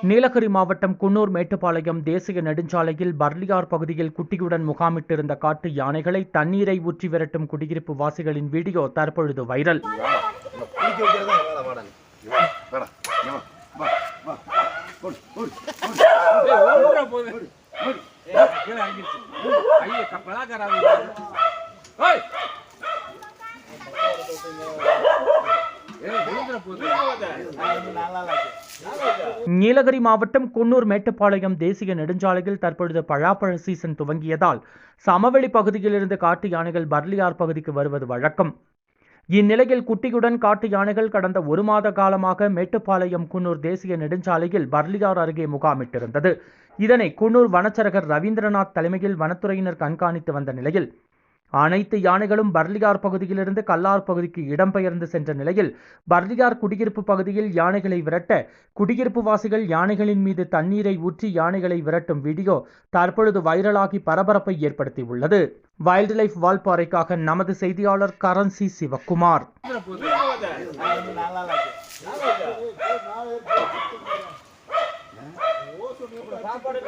நீலகிரி மாவட்டம் குன்னூர் மேட்டுப்பாளையம் தேசிய நெடுஞ்சாலையில் பர்லியார் பகுதியில் குட்டியுடன் முகாமிட்டிருந்த காட்டு யானைகளை தண்ணீரை ஊற்றி விரட்டும் குடியிருப்பு வாசிகளின் வீடியோ தற்பொழுது வைரல் குளிக்க நீலகிரி மாவட்டம் குன்னூர் மேட்டுப்பாளையம் தேசிய நெடுஞ்சாலையில் தற்பொழுது பழாப்பழ சீசன் துவங்கியதால் சமவெளி பகுதியிலிருந்து காட்டு யானைகள் பர்லியார் பகுதிக்கு வருவது வழக்கம். இந்நிலையில் குட்டியுடன் காட்டு யானைகள் கடந்த ஒரு மாத காலமாக மேட்டுப்பாளையம் குன்னூர் தேசிய நெடுஞ்சாலையில் பர்லியார் அருகே முகாமிட்டிருந்தது. இதனை குன்னூர் வனச்சரகர் ரவீந்திரநாத் தலைமையில் வனத்துறையினர் கண்காணித்து வந்த நிலையில் அனைத்து யானைகளும் பர்லிகார் பகுதியிலிருந்து கல்லார் பகுதிக்கு இடம்பெயர்ந்து சென்ற நிலையில் பர்லிகார் குடியிருப்பு பகுதியில் யானைகளை விரட்ட குடியிருப்பு வாசிகள் யானைகளின் மீது தண்ணீரை ஊற்றி யானைகளை விரட்டும் வீடியோ தற்பொழுது வைரலாகி பரபரப்பை ஏற்படுத்தியுள்ளது. வைல்டு லைஃப் வால்பாறைக்காக நமது செய்தியாளர் கரன்சி சிவக்குமார். சாப்பாடு